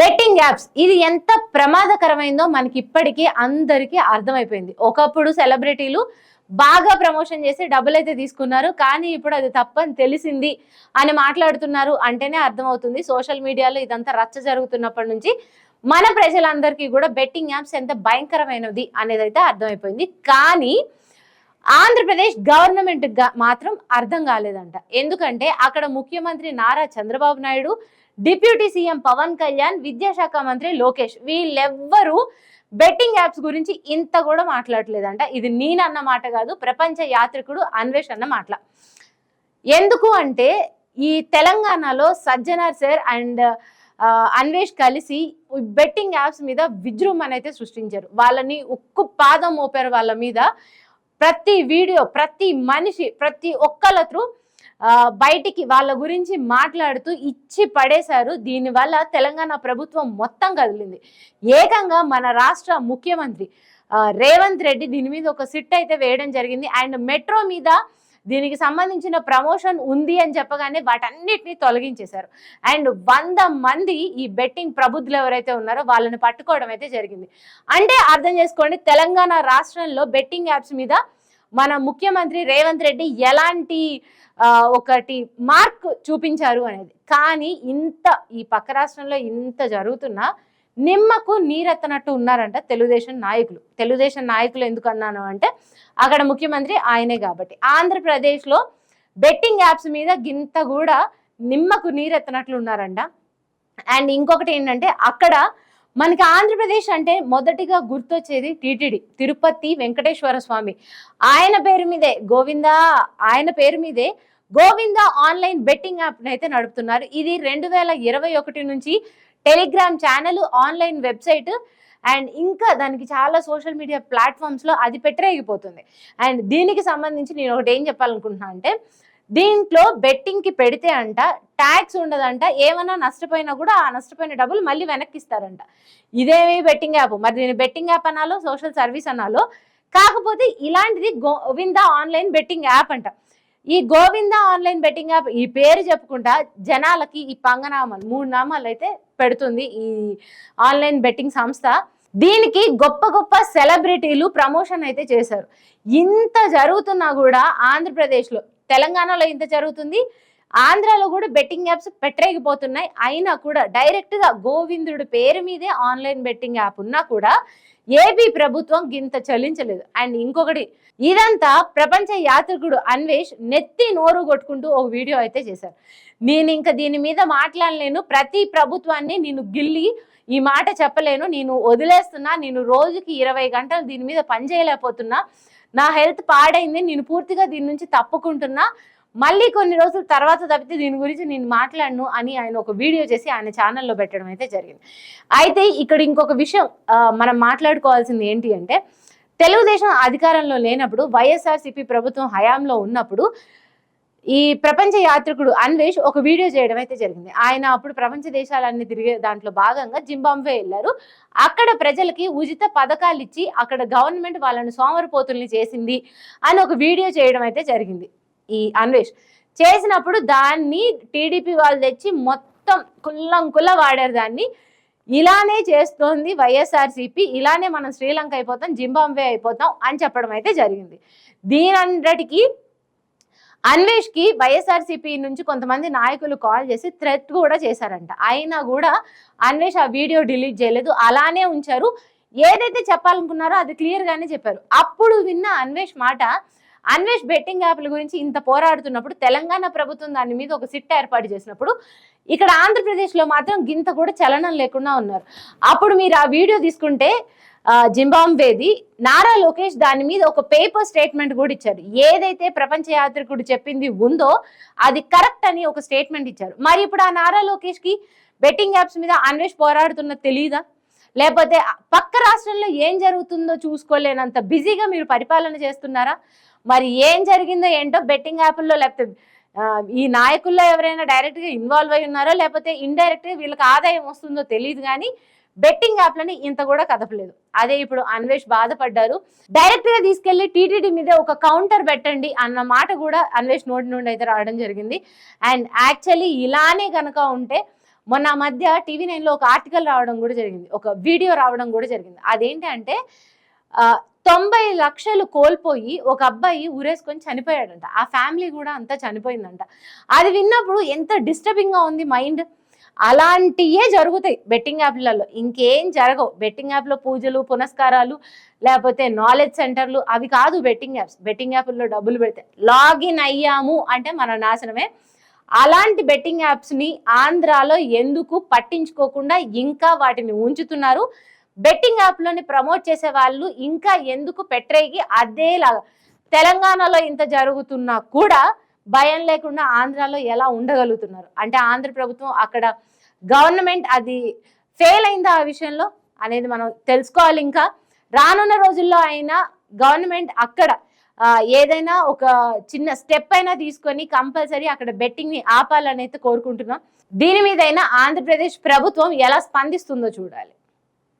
Betting apps. ఇది ఎంత ప్రమాదకరమైందో మనకి ఇప్పటికీ అందరికీ అర్థమైపోయింది. ఒకప్పుడు సెలబ్రిటీలు బాగా ప్రమోషన్ చేసి డబ్బులు అయితే తీసుకున్నారు. కానీ ఇప్పుడు అది తప్పని తెలిసింది అని మాట్లాడుతున్నారు అంటేనే అర్థమవుతుంది. సోషల్ మీడియాలో ఇదంతా రచ్చ జరుగుతున్నప్పటి నుంచి మన ప్రజలందరికీ కూడా బెట్టింగ్ యాప్స్ ఎంత భయంకరమైనది అనేది అయితే అర్థమైపోయింది. కానీ ఆంధ్రప్రదేశ్ గవర్నమెంట్ మాత్రం అర్థం కాలేదంట. ఎందుకంటే అక్కడ ముఖ్యమంత్రి నారా చంద్రబాబు నాయుడు డిప్యూటీ సీఎం పవన్ కళ్యాణ్ విద్యాశాఖ మంత్రి లోకేష్ వీళ్ళెవ్వరూ బెట్టింగ్ యాప్స్ గురించి ఇంత కూడా మాట్లాడలేదంట ఇది నేనన్న మాట కాదు ప్రపంచ యాత్రికుడు అన్వేష్ అన్న మాటల. ఎందుకు అంటే ఈ తెలంగాణలో సజ్జనార్ సార్ అండ్ అన్వేష్ కలిసి బెట్టింగ్ యాప్స్ మీద విజృంభణ అయితే సృష్టించారు. వాళ్ళని ఉక్కు పాదం మోపారు వాళ్ళ మీద ప్రతి వీడియో ప్రతి మనిషి ప్రతి ఒక్కళ్ళ త్రూ బయటికి వాళ్ళ గురించి మాట్లాడుతూ ఇచ్చి పడేశారు. దీనివల్ల తెలంగాణ ప్రభుత్వం మొత్తం కదిలింది. ఏకంగా మన రాష్ట్ర ముఖ్యమంత్రి రేవంత్ రెడ్డి దీని మీద ఒక సిట్ అయితే వేయడం జరిగింది. అండ్ మెట్రో మీద దీనికి సంబంధించిన ప్రమోషన్ ఉంది అని చెప్పగానే వాటన్నిటిని తొలగించేశారు. అండ్ వంద మంది ఈ బెట్టింగ్ ప్రబుద్ధులు ఎవరైతే ఉన్నారో వాళ్ళని పట్టుకోవడం అయితే జరిగింది. అంటే అర్థం చేసుకోండి తెలంగాణ రాష్ట్రంలో బెట్టింగ్ యాప్స్ మీద మన ముఖ్యమంత్రి రేవంత్ రెడ్డి ఎలాంటి ఒకటి మార్క్ చూపించారు అనేది. కానీ ఇంత ఈ పక్క రాష్ట్రంలో ఇంత జరుగుతున్నా నిమ్మకు నీరెత్తనట్టు ఉన్నారంట తెలుగుదేశం నాయకులు. తెలుగుదేశం నాయకులు ఎందుకు అన్నాను అంటే అక్కడ ముఖ్యమంత్రి ఆయనే కాబట్టి. ఆంధ్రప్రదేశ్లో బెట్టింగ్ యాప్స్ మీద గింత కూడా నిమ్మకు నీరెత్తనట్లు ఉన్నారంట. అండ్ ఇంకొకటి ఏంటంటే అక్కడ మనకి ఆంధ్రప్రదేశ్ అంటే మొదటిగా గుర్తొచ్చేది టీటీడీ తిరుపతి వెంకటేశ్వర స్వామి. ఆయన పేరు మీదే గోవింద ఆయన పేరు మీదే గోవింద ఆన్లైన్ బెట్టింగ్ యాప్ అయితే నడుపుతున్నారు. ఇది రెండు వేల ఇరవై ఒకటి నుంచి Telegram channel online website and ఇంకా దానికి చాలా సోషల్ మీడియా ప్లాట్ఫామ్స్లో అది పెట్టరేగిపోతుంది. అండ్ దీనికి సంబంధించి నేను ఒకటి ఏం చెప్పాలనుకుంటున్నా అంటే దీంట్లో బెట్టింగ్కి పెడితే అంట ట్యాక్స్ ఉండదంట ఏమన్నా నష్టపోయినా కూడా ఆ నష్టపోయిన డబ్బులు మళ్ళీ వెనక్కి ఇస్తారంట ఇదేమి బెట్టింగ్ యాప్? మరి దీన్ని బెట్టింగ్ యాప్ అనాలో సోషల్ సర్వీస్ అనాలో? కాకపోతే ఇలాంటిది గోవింద ఆన్లైన్ బెట్టింగ్ యాప్ అంట. ఈ గోవింద ఆన్లైన్ బెట్టింగ్ యాప్ ఈ పేరు చెప్పుకుంటా జనాలకి ఈ పంగనామాలు మూడు నామాలు అయితే పెడుతుంది ఈ ఆన్లైన్ బెట్టింగ్ సంస్థ. దీనికి గొప్ప గొప్ప సెలబ్రిటీలు ప్రమోషన్ అయితే చేశారు. ఇంత జరుగుతున్నా కూడా ఆంధ్రప్రదేశ్లో తెలంగాణలో ఇంత జరుగుతుంది. ఆంధ్రాలో కూడా బెట్టింగ్ యాప్స్ పెట్టరేగిపోతున్నాయి. అయినా కూడా డైరెక్ట్గా గోవిందుడి పేరు మీదే ఆన్లైన్ బెట్టింగ్ యాప్ ఉన్నా కూడా ఏపీ ప్రభుత్వం గింత చలించలేదు. అండ్ ఇంకొకటి ఇదంతా ప్రపంచ యాత్రికుడు అన్వేష్ నెత్తి నోరు కొట్టుకుంటూ ఒక వీడియో అయితే చేశారు. నేను ఇంకా దీని మీద మాట్లాడలేను. ప్రతి ప్రభుత్వాన్ని నేను గిల్లి ఈ మాట చెప్పలేను నేను వదిలేస్తున్నా నేను రోజుకి ఇరవై గంటలు దీని మీద పని చేయలేకపోతున్నా నా హెల్త్ పాడైంది నేను పూర్తిగా దీని నుంచి తప్పుకుంటున్నా మళ్ళీ కొన్ని రోజుల తర్వాత తప్పితే దీని గురించి నేను మాట్లాడను అని ఆయన ఒక వీడియో చేసి ఆయన ఛానల్లో పెట్టడం అయితే జరిగింది. అయితే ఇక్కడ ఇంకొక విషయం మనం మాట్లాడుకోవాల్సింది ఏంటి అంటే తెలుగుదేశం అధికారంలో లేనప్పుడు వైఎస్ఆర్సీపీ ప్రభుత్వం హయాంలో ఉన్నప్పుడు ఈ ప్రపంచ యాత్రికుడు అన్వేష్ ఒక వీడియో చేయడం అయితే జరిగింది. ఆయన అప్పుడు ప్రపంచ దేశాలన్నీ తిరిగే దాంట్లో భాగంగా జింబాంబే వెళ్ళారు. అక్కడ ప్రజలకి ఉచిత పథకాలు ఇచ్చి అక్కడ గవర్నమెంట్ వాళ్ళని సోమరిపోతుల్ని చేసింది అని ఒక వీడియో చేయడం అయితే జరిగింది ఈ అన్వేష్. చేసినప్పుడు దాన్ని టీడీపీ వాళ్ళు తెచ్చి మొత్తం కుల్లం కుల్ల వాడారు దాన్ని. ఇలానే చేస్తోంది వైఎస్ఆర్సీపీ. ఇలానే మనం శ్రీలంక అయిపోతాం జింబాంబే అయిపోతాం అని చెప్పడం అయితే జరిగింది. దీనంతటికీ అన్వేష్కి వైఎస్ఆర్సీపీ నుంచి కొంతమంది నాయకులు కాల్ చేసి థ్రెట్ కూడా చేశారంట. అయినా కూడా అన్వేష్ ఆ వీడియో డిలీట్ చేయలేదు. అలానే ఉంచారు. ఏదైతే చెప్పాలనుకున్నారో అది క్లియర్ గానే చెప్పారు. అప్పుడు విన్న అన్వేష్ మాట అన్వేష్ బెట్టింగ్ యాప్ల గురించి ఇంత పోరాడుతున్నప్పుడు తెలంగాణ ప్రభుత్వం దాని మీద ఒక సిట్ ఏర్పాటు చేసినప్పుడు ఇక్కడ ఆంధ్రప్రదేశ్లో మాత్రం గింత కూడా చలనం లేకుండా ఉన్నారు. అప్పుడు మీరు ఆ వీడియో తీసుకుంటే జింబాంబేది నారా లోకేష్ దాని మీద ఒక పేపర్ స్టేట్మెంట్ కూడా ఇచ్చారు. ఏదైతే ప్రపంచ యాత్రికుడు చెప్పింది ఉందో అది కరెక్ట్ అని ఒక స్టేట్మెంట్ ఇచ్చారు. మరి ఇప్పుడు ఆ నారా లోకేష్కి బెట్టింగ్ యాప్స్ మీద అన్వేష్ పోరాడుతున్న తెలియదా లేకపోతే పక్క రాష్ట్రంలో ఏం జరుగుతుందో చూసుకోలేనంత బిజీగా మీరు పరిపాలన చేస్తున్నారా? మరి ఏం జరిగిందో ఏంటో బెట్టింగ్ యాప్ల్లో లేకపోతే ఈ నాయకుల్లో ఎవరైనా డైరెక్ట్గా ఇన్వాల్వ్ అయి ఉన్నారో? లేకపోతే ఇండైరెక్ట్గా వీళ్ళకి ఆదాయం వస్తుందో తెలియదు కానీ బెట్టింగ్ యాప్లని ఇంత కూడా కదపలేదు. అదే ఇప్పుడు అన్వేష్ బాధపడ్డారు. డైరెక్ట్గా తీసుకెళ్ళి టీటీడీ మీద ఒక కౌంటర్ పెట్టండి అన్న మాట కూడా అన్వేష్ నోటి నుండి అయితే రావడం జరిగింది. అండ్ యాక్చువల్లీ ఇలానే కనుక ఉంటే మొన్న మధ్య టీవీ నైన్లో ఒక ఆర్టికల్ రావడం కూడా జరిగింది. ఒక వీడియో రావడం కూడా జరిగింది. అదేంటి అంటే తొంభై లక్షలు కోల్పోయి ఒక అబ్బాయి ఊరేసుకొని చనిపోయాడంట. ఆ ఫ్యామిలీ కూడా అంతా చనిపోయిందంట. అది విన్నప్పుడు ఎంత డిస్టర్బింగ్గా ఉంది మైండ్. అలాంటియే జరుగుతాయి బెట్టింగ్ యాప్లలో. ఇంకేం జరగవు. బెట్టింగ్ యాప్లో పూజలు పునస్కారాలు లేకపోతే నాలెడ్జ్ సెంటర్లు అవి కాదు బెట్టింగ్ యాప్స్. బెట్టింగ్ యాప్ల్లో డబ్బులు పెడితే లాగిన్ అయ్యాము అంటే మన నాశనమే. అలాంటి బెట్టింగ్ యాప్స్ని ఆంధ్రాలో ఎందుకు పట్టించుకోకుండా ఇంకా వాటిని ఉంచుతున్నారు? బెట్టింగ్ యాప్లోని ప్రమోట్ చేసే వాళ్ళు ఇంకా ఎందుకు పెట్టరేగి అదేలాగా. తెలంగాణలో ఇంత జరుగుతున్నా కూడా భయం లేకుండా ఆంధ్రాలో ఎలా ఉండగలుగుతున్నారు? అంటే ఆంధ్ర ప్రభుత్వం అక్కడ గవర్నమెంట్ అది ఫెయిల్ అయిందా ఆ విషయంలో అనేది మనం తెలుసుకోవాలి ఇంకా. రానున్న రోజుల్లో అయినా గవర్నమెంట్ అక్కడ ఏదైనా ఒక చిన్న స్టెప్ అయినా తీసుకొని కంపల్సరీ అక్కడ బెట్టింగ్ని ఆపాలని అయితే కోరుకుంటున్నాం. దీని మీదైనా ఆంధ్రప్రదేశ్ ప్రభుత్వం ఎలా స్పందిస్తుందో చూడాలి.